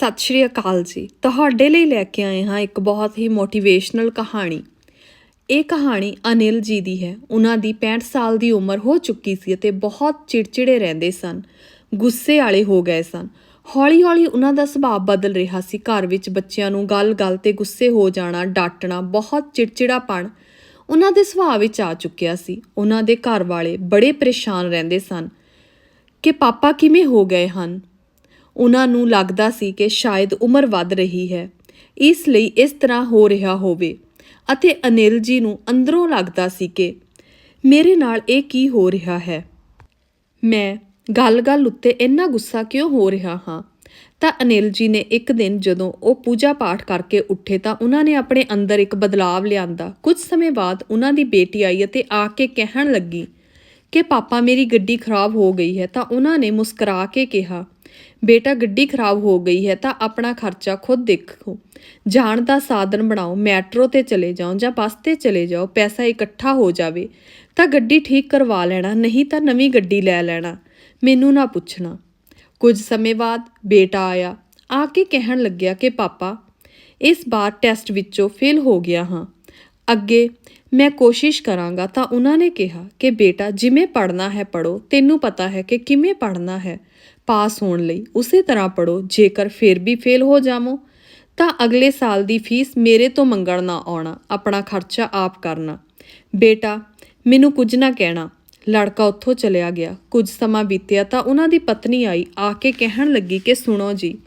ਸਤਿ ਸ਼੍ਰੀ ਅਕਾਲ ਜੀ। ਤੁਹਾਡੇ ਲਈ ਲੈ ਕੇ ਆਏ ਹਾਂ ਇੱਕ ਬਹੁਤ ਹੀ ਮੋਟੀਵੇਸ਼ਨਲ ਕਹਾਣੀ। ਇਹ ਕਹਾਣੀ ਅਨਿਲ ਜੀ ਦੀ ਹੈ। ਉਹਨਾਂ ਦੀ 65 ਸਾਲ ਦੀ ਉਮਰ ਹੋ ਚੁੱਕੀ ਸੀ ਅਤੇ ਬਹੁਤ ਚਿੜਚਿੜੇ ਰਹਿੰਦੇ ਸਨ। ਗੁੱਸੇ ਵਾਲੇ ਹੋ ਗਏ ਸਨ। ਹੌਲੀ-ਹੌਲੀ ਉਹਨਾਂ ਦਾ ਸੁਭਾਅ ਬਦਲ ਰਿਹਾ ਸੀ। ਘਰ ਵਿੱਚ ਬੱਚਿਆਂ ਨੂੰ ਗੱਲ-ਗੱਲ ਤੇ ਗੁੱਸੇ ਹੋ ਜਾਣਾ, ਡਾਟਣਾ, ਬਹੁਤ ਚਿੜਚਿੜਾਪਣ ਉਹਨਾਂ ਦੇ ਸੁਭਾਅ ਵਿੱਚ ਆ ਚੁੱਕਿਆ ਸੀ। ਉਹਨਾਂ ਦੇ ਘਰ ਵਾਲੇ ਬੜੇ ਪਰੇਸ਼ਾਨ ਰਹਿੰਦੇ ਸਨ ਕਿ ਪਾਪਾ ਕਿਵੇਂ ਹੋ ਗਏ ਹਨ? ਉਹਨਾਂ ਨੂੰ ਲੱਗਦਾ ਸੀ ਕਿ ਸ਼ਾਇਦ ਉਮਰ ਵੱਧ ਰਹੀ ਹੈ। ਇਸ ਲਈ ਇਸ ਤਰ੍ਹਾਂ ਹੋ ਰਿਹਾ ਹੋਵੇ। ਅਤੇ ਅਨਿਲ ਜੀ ਨੂੰ ਅੰਦਰੋਂ ਲੱਗਦਾ ਸੀ ਕਿ ਮੇਰੇ ਨਾਲ ਇਹ ਕੀ ਹੋ ਰਿਹਾ ਹੈ। ਮੈਂ ਗੱਲ-ਗੱਲ ਉੱਤੇ ਇੰਨਾ ਗੁੱਸਾ ਕਿਉਂ ਹੋ ਰਿਹਾ ਹਾਂ? ਤਾਂ ਅਨਿਲ ਜੀ ਨੇ ਇੱਕ ਦਿਨ ਜਦੋਂ ਉਹ ਪੂਜਾ ਪਾਠ ਕਰਕੇ ਉੱਠੇ ਤਾਂ ਉਹਨਾਂ ਨੇ ਆਪਣੇ ਅੰਦਰ ਇੱਕ ਬਦਲਾਵ ਲਿਆਂਦਾ। ਕੁਝ ਸਮੇਂ ਬਾਅਦ ਉਹਨਾਂ ਦੀ ਬੇਟੀ ਆਈ ਅਤੇ ਆ ਕੇ ਕਹਿਣ ਲੱਗੀ ਕਿ ਪਾਪਾ ਮੇਰੀ ਗੱਡੀ ਖਰਾਬ ਹੋ ਗਈ ਹੈ ਤਾਂ ਉਹਨਾਂ ਨੇ ਮੁਸਕਰਾ ਕੇ ਕਿਹਾ ਬੇਟਾ ਗੱਡੀ ਖਰਾਬ ਹੋ ਗਈ ਹੈ ਤਾਂ ਆਪਣਾ ਖਰਚਾ ਖੁਦ ਦੇਖੋ। ਜਾਣ ਦਾ ਸਾਧਨ ਬਣਾਓ, ਮੈਟਰੋ ਤੇ ਚਲੇ ਜਾਓ ਜਾਂ ਬੱਸ ਤੇ ਚਲੇ ਜਾਓ, ਪੈਸਾ ਇਕੱਠਾ ਹੋ ਜਾਵੇ, ਤਾਂ ਗੱਡੀ ਠੀਕ ਕਰਵਾ ਲੈਣਾ, ਨਹੀਂ ਤਾਂ ਨਵੀਂ ਗੱਡੀ ਲੈ ਲੈਣਾ। ਮੈਨੂੰ ਨਾ ਪੁੱਛਣਾ। ਕੁਝ ਸਮੇਂ ਬਾਅਦ ਬੇਟਾ ਆਇਆ। ਆ ਕੇ ਕਹਿਣ ਲੱਗਿਆ ਕਿ, ਪਾਪਾ, ਇਸ ਵਾਰ ਟੈਸਟ ਵਿੱਚੋਂ ਫੇਲ ਹੋ ਗਿਆ ਹਾਂ। ਅੱਗੇ ਮੈਂ ਕੋਸ਼ਿਸ਼ ਕਰਾਂਗਾ। ਤਾਂ ਉਹਨਾਂ ਨੇ ਕਿਹਾ ਕਿ, ਬੇਟਾ, ਜਿਵੇਂ ਪੜ੍ਹਨਾ ਹੈ ਪੜੋ ਤੈਨੂੰ ਪਤਾ ਹੈ ਕਿ ਕਿਵੇਂ ਪੜ੍ਹਨਾ ਹੈ। ਪਾਸ ਹੋਣ ਲਈ ਉਸੇ ਤਰ੍ਹਾਂ ਪੜੋ ਜੇਕਰ ਫਿਰ ਵੀ ਫੇਲ ਹੋ ਜਾਵੋ, ਤਾਂ ਅਗਲੇ ਸਾਲ ਦੀ ਫੀਸ ਮੇਰੇ ਤੋਂ ਮੰਗਣ ਨਾ ਆਉਣਾ, ਆਪਣਾ ਖਰਚਾ ਆਪ ਕਰਨਾ। ਬੇਟਾ, ਮੈਨੂੰ ਕੁਝ ਨਾ ਕਹਿਣਾ। ਲੜਕਾ ਉੱਥੋਂ ਚਲਿਆ ਗਿਆ। ਕੁਝ ਸਮਾਂ ਬੀਤਿਆ ਤਾਂ ਉਹਨਾਂ ਦੀ ਪਤਨੀ ਆਈ, ਆ ਕੇ ਕਹਿਣ ਲੱਗੀ ਕਿ ਸੁਣੋ ਜੀ,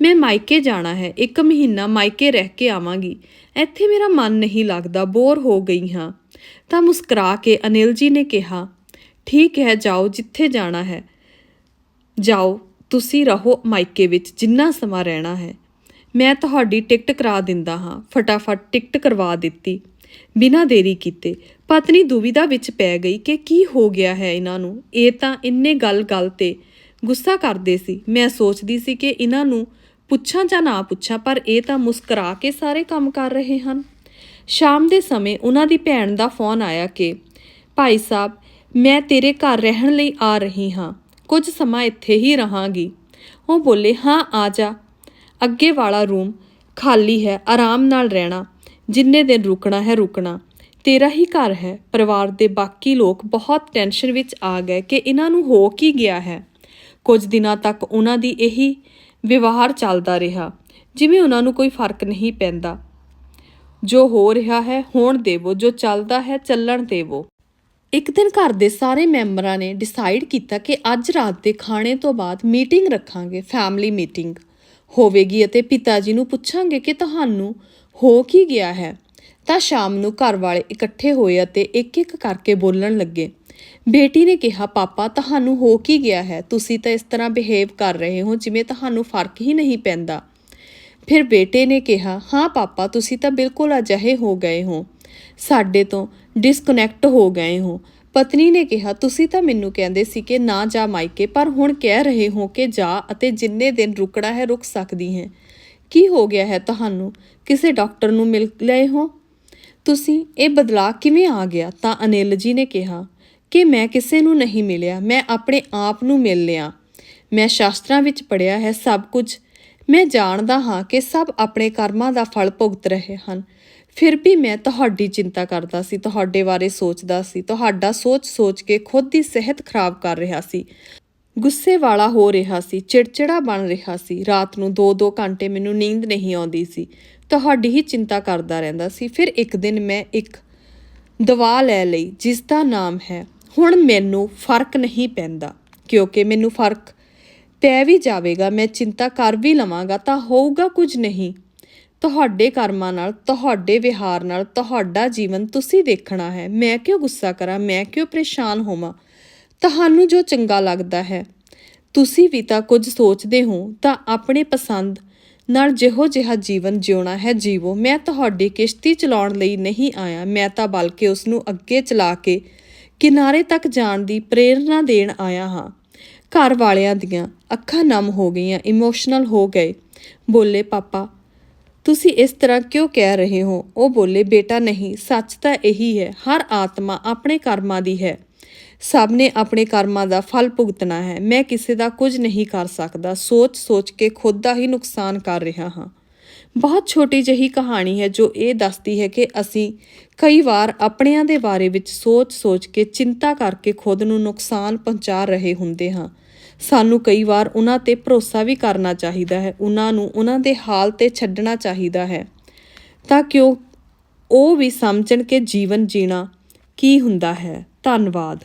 ਮੈਂ ਮਾਇਕੇ ਜਾਣਾ ਹੈ, ਇੱਕ ਮਹੀਨਾ ਮਾਇਕੇ ਰਹਿ ਕੇ ਆਵਾਂਗੀ। ਇੱਥੇ ਮੇਰਾ ਮਨ ਨਹੀਂ ਲੱਗਦਾ, ਬੋਰ ਹੋ ਗਈ ਹਾਂ। ਤਾਂ ਮੁਸਕਰਾ ਕੇ ਅਨਿਲ ਜੀ ਨੇ ਕਿਹਾ, ਠੀਕ ਹੈ, ਜਾਓ, ਜਿੱਥੇ ਜਾਣਾ ਹੈ। ਜਾਓ, ਤੁਸੀਂ ਰਹੋ ਮਾਇਕੇ ਵਿੱਚ, ਜਿੰਨਾ ਸਮਾਂ ਰਹਿਣਾ ਹੈ। ਮੈਂ ਤੁਹਾਡੀ ਟਿਕਟ ਕਰਾ ਦਿੰਦਾ ਹਾਂ। ਫਟਾਫਟ ਟਿਕਟ ਕਰਵਾ ਦਿੱਤੀ। ਬਿਨਾਂ ਦੇਰੀ ਕੀਤੇ, ਪਤਨੀ ਦੁਵਿਧਾ ਵਿੱਚ ਪੈ ਗਈ ਕਿ ਕੀ ਹੋ ਗਿਆ ਹੈ ਇਹਨਾਂ ਨੂੰ। ਇਹ ਤਾਂ ਇੰਨੇ ਗੱਲ-ਗੱਲ ਤੇ ਗੁੱਸਾ ਕਰਦੇ ਸੀ। ਮੈਂ ਸੋਚਦੀ ਸੀ ਕਿ ਇਹਨਾਂ ਨੂੰ ਪੁੱਛਾਂ ਜਾਂ ਨਾ ਪੁੱਛਾਂ, ਪਰ ਇਹ ਤਾਂ ਮੁਸਕਰਾ ਕੇ ਸਾਰੇ ਕੰਮ ਕਰ ਰਹੇ ਹਨ। ਸ਼ਾਮ ਦੇ ਸਮੇਂ ਉਹਨਾਂ ਦੀ ਭੈਣ ਦਾ ਫੋਨ ਆਇਆ ਕਿ, ਭਾਈ ਸਾਹਿਬ, ਮੈਂ ਤੇਰੇ ਘਰ ਰਹਿਣ ਲਈ ਆ ਰਹੀ ਹਾਂ। ਕੁਝ ਸਮਾਂ ਇੱਥੇ ਹੀ ਰਹਾਂਗੀ। ਉਹ ਬੋਲੇ, ਹਾਂ, ਆ ਜਾ। ਅੱਗੇ ਵਾਲਾ ਰੂਮ ਖਾਲੀ ਹੈ, ਆਰਾਮ ਨਾਲ ਰਹਿਣਾ। ਜਿੰਨੇ ਦਿਨ ਰੁਕਣਾ ਹੈ, ਰੁਕਣਾ। ਤੇਰਾ ਹੀ ਘਰ ਹੈ। ਪਰਿਵਾਰ ਦੇ ਬਾਕੀ ਲੋਕ ਬਹੁਤ ਟੈਨਸ਼ਨ ਵਿੱਚ ਆ ਗਏ ਕਿ ਇਹਨਾਂ ਨੂੰ ਹੋ ਕੀ ਗਿਆ ਹੈ। ਕੁਝ ਦਿਨਾਂ ਤੱਕ ਉਹਨਾਂ ਦੀ ਇਹੀ ਵਿਵਹਾਰ ਚੱਲਦਾ ਰਿਹਾ, ਜਿਵੇਂ ਉਹਨਾਂ ਨੂੰ ਕੋਈ ਫ਼ਰਕ ਨਹੀਂ ਪੈਂਦਾ। ਜੋ ਹੋ ਰਿਹਾ ਹੈ, ਹੋਣ ਦੇਵੋ। ਜੋ ਚੱਲਦਾ ਹੈ, ਚੱਲਣ ਦੇਵੋ। ਇੱਕ ਦਿਨ ਘਰ ਦੇ ਸਾਰੇ ਮੈਂਬਰਾਂ ਨੇ ਡਿਸਾਈਡ ਕੀਤਾ ਕਿ ਅੱਜ ਰਾਤ ਦੇ ਖਾਣੇ ਤੋਂ ਬਾਅਦ ਮੀਟਿੰਗ ਰੱਖਾਂਗੇ ਫੈਮਿਲੀ ਮੀਟਿੰਗ ਹੋਵੇਗੀ ਅਤੇ ਪਿਤਾ ਜੀ ਨੂੰ ਪੁੱਛਾਂਗੇ ਕਿ ਤੁਹਾਨੂੰ ਹੋ ਕੀ ਗਿਆ ਹੈ। ਤਾਂ ਸ਼ਾਮ ਨੂੰ ਘਰ ਵਾਲੇ ਇਕੱਠੇ ਹੋਏ ਅਤੇ ਇੱਕ-ਇੱਕ ਕਰਕੇ ਬੋਲਣ ਲੱਗੇ। ਬੇਟੀ ਨੇ ਕਿਹਾ, ਪਾਪਾ, ਤੁਹਾਨੂੰ ਹੋ ਕੀ ਗਿਆ ਹੈ? ਤੁਸੀਂ ਤਾਂ ਇਸ ਤਰ੍ਹਾਂ ਬਿਹੇਵ ਕਰ ਰਹੇ ਹੋ ਜਿਵੇਂ ਤੁਹਾਨੂੰ ਫ਼ਰਕ ਹੀ ਨਹੀਂ ਪੈਂਦਾ। ਫਿਰ ਬੇਟੇ ਨੇ ਕਿਹਾ, ਹਾਂ, ਪਾਪਾ, ਤੁਸੀਂ ਤਾਂ ਬਿਲਕੁਲ ਅਜਿਹੇ ਹੋ ਗਏ ਹੋ। ਸਾਡੇ ਤੋਂ ਡਿਸਕਨੈਕਟ ਹੋ ਗਏ ਹੋ। ਪਤਨੀ ਨੇ ਕਿਹਾ, ਤੁਸੀਂ ਤਾਂ ਮੈਨੂੰ ਕਹਿੰਦੇ ਸੀ ਕਿ ਨਾ ਜਾ ਮਾਇਕੇ, ਪਰ ਹੁਣ ਕਹਿ ਰਹੇ ਹੋ ਕਿ ਜਾ ਅਤੇ ਜਿੰਨੇ ਦਿਨ ਰੁਕਣਾ ਹੈ, ਰੁਕ ਸਕਦੀ ਹੈ। ਕੀ ਹੋ ਗਿਆ ਹੈ ਤੁਹਾਨੂੰ? ਕਿਸੇ ਡਾਕਟਰ ਨੂੰ ਮਿਲ ਲਏ ਹੋ? ਤੁਸੀਂ ਇਹ ਬਦਲਾਅ ਕਿਵੇਂ ਆ ਗਿਆ? ਤਾਂ ਅਨਿਲ ਜੀ ਨੇ ਕਿਹਾ, ਕਿ ਮੈਂ ਕਿਸੇ ਨੂੰ ਨਹੀਂ ਮਿਲਿਆ, ਮੈਂ ਆਪਣੇ ਆਪ ਨੂੰ ਮਿਲ ਲਿਆ। ਮੈਂ ਸ਼ਾਸਤਰਾਂ ਵਿੱਚ ਪੜਿਆ ਹੈ ਸਭ ਕੁਝ। ਮੈਂ ਜਾਣਦਾ ਹਾਂ ਕਿ ਸਭ ਆਪਣੇ ਕਰਮਾਂ ਦਾ ਫਲ ਭੁਗਤ ਰਹੇ ਹਨ। ਫਿਰ ਵੀ ਮੈਂ ਤੁਹਾਡੀ ਚਿੰਤਾ ਕਰਦਾ ਸੀ, ਤੁਹਾਡੇ ਬਾਰੇ ਸੋਚਦਾ ਸੀ, ਤੁਹਾਡਾ ਸੋਚ-ਸੋਚ ਕੇ ਖੁਦ ਦੀ ਸਿਹਤ ਖਰਾਬ ਕਰ ਰਿਹਾ ਸੀ। ਗੁੱਸੇ ਵਾਲਾ ਹੋ ਰਿਹਾ ਸੀ, ਚਿੜਚਿੜਾ ਬਣ ਰਿਹਾ ਸੀ। ਰਾਤ ਨੂੰ 2-2 ਘੰਟੇ ਮੈਨੂੰ ਨੀਂਦ ਨਹੀਂ ਆਉਂਦੀ ਸੀ। ਤੁਹਾਡੀ ਹੀ ਚਿੰਤਾ ਕਰਦਾ ਰਹਿੰਦਾ ਸੀ। ਫਿਰ ਇੱਕ ਦਿਨ ਮੈਂ ਇੱਕ ਦਵਾ ਲੈ ਲਈ ਜਿਸ ਦਾ ਨਾਮ ਹੈ, ਹੁਣ ਮੈਨੂੰ ਫ਼ਰਕ ਨਹੀਂ ਪੈਂਦਾ, ਕਿਉਂਕਿ ਮੈਨੂੰ ਫ਼ਰਕ ਪੈ ਵੀ ਜਾਵੇਗਾ, ਮੈਂ ਚਿੰਤਾ ਕਰ ਵੀ ਲਵਾਂਗਾ, ਤਾਂ ਹੋਊਗਾ ਕੁਝ ਨਹੀਂ। ਤੁਹਾਡੇ ਕਰਮਾਂ ਨਾਲ, ਤੁਹਾਡੇ ਵਿਹਾਰ ਨਾਲ, ਤੁਹਾਡਾ ਜੀਵਨ ਤੁਸੀਂ ਦੇਖਣਾ ਹੈ। ਮੈਂ ਕਿਉਂ ਗੁੱਸਾ ਕਰਾਂ? ਮੈਂ ਕਿਉਂ ਪਰੇਸ਼ਾਨ ਹੋਵਾਂ? ਤੁਹਾਨੂੰ ਜੋ ਚੰਗਾ ਲੱਗਦਾ ਹੈ, ਤੁਸੀਂ ਵੀ ਤਾਂ ਕੁਝ ਸੋਚਦੇ ਹੋ, ਤਾਂ ਆਪਣੇ ਪਸੰਦ ਨਾਲ ਜਿਹੋ ਜਿਹਾ ਜੀਵਨ ਜਿਉਣਾ ਹੈ, ਜੀਵੋ। ਮੈਂ ਤੁਹਾਡੀ ਕਿਸ਼ਤੀ ਚਲਾਉਣ ਲਈ ਨਹੀਂ ਆਇਆ। ਮੈਂ ਤਾਂ ਬਲਕਿ ਉਸ ਨੂੰ ਅੱਗੇ ਚਲਾ ਕੇ ਕਿਨਾਰੇ ਤੱਕ ਜਾਣ ਦੀ ਪ੍ਰੇਰਣਾ ਦੇਣ ਆਇਆ ਹਾਂ। ਘਰ ਵਾਲਿਆਂ ਦੀਆਂ ਅੱਖਾਂ ਨਮ ਹੋ ਗਈਆਂ, ਇਮੋਸ਼ਨਲ ਹੋ ਗਏ। ਬੋਲੇ, ਪਾਪਾ ਤੁਸੀਂ ਇਸ ਤਰ੍ਹਾਂ ਕਿਉਂ ਕਹਿ ਰਹੇ ਹੋ? ਉਹ ਬੋਲੇ, ਬੇਟਾ ਨਹੀਂ, ਸੱਚ ਤਾਂ ਇਹੀ ਹੈ, ਹਰ ਆਤਮਾ ਆਪਣੇ ਕਰਮਾਂ ਦੀ ਹੈ। ਸਭ ਨੇ ਆਪਣੇ ਕਰਮਾਂ ਦਾ ਫਲ ਭੁਗਤਣਾ ਹੈ। ਮੈਂ ਕਿਸੇ ਦਾ ਕੁਝ ਨਹੀਂ ਕਰ ਸਕਦਾ। ਸੋਚ-ਸੋਚ ਕੇ ਖੁਦ ਦਾ ਹੀ ਨੁਕਸਾਨ ਕਰ ਰਿਹਾ ਹਾਂ। ਬਹੁਤ ਛੋਟੀ ਜਿਹੀ ਕਹਾਣੀ ਹੈ ਜੋ ਇਹ ਦੱਸਦੀ ਹੈ ਕਿ ਅਸੀਂ ਕਈ ਵਾਰ ਆਪਣਿਆਂ ਦੇ ਬਾਰੇ ਵਿੱਚ ਸੋਚ-ਸੋਚ ਕੇ ਚਿੰਤਾ ਕਰਕੇ ਖੁਦ ਨੂੰ ਨੁਕਸਾਨ ਪਹੁੰਚਾ ਰਹੇ ਹੁੰਦੇ ਹਾਂ। ਸਾਨੂੰ ਕਈ ਵਾਰ ਉਹਨਾਂ ਤੇ ਭਰੋਸਾ ਵੀ ਕਰਨਾ ਚਾਹੀਦਾ ਹੈ। ਉਹਨਾਂ ਨੂੰ ਉਹਨਾਂ ਦੇ ਹਾਲ ਤੇ ਛੱਡਣਾ ਚਾਹੀਦਾ ਹੈ। ਤਾਂ ਕਿ ਉਹ ਉਹ ਵੀ ਸਮਝਣ ਕਿ ਜੀਵਨ ਜੀਣਾ ਕੀ ਹੁੰਦਾ ਹੈ? ਧੰਨਵਾਦ।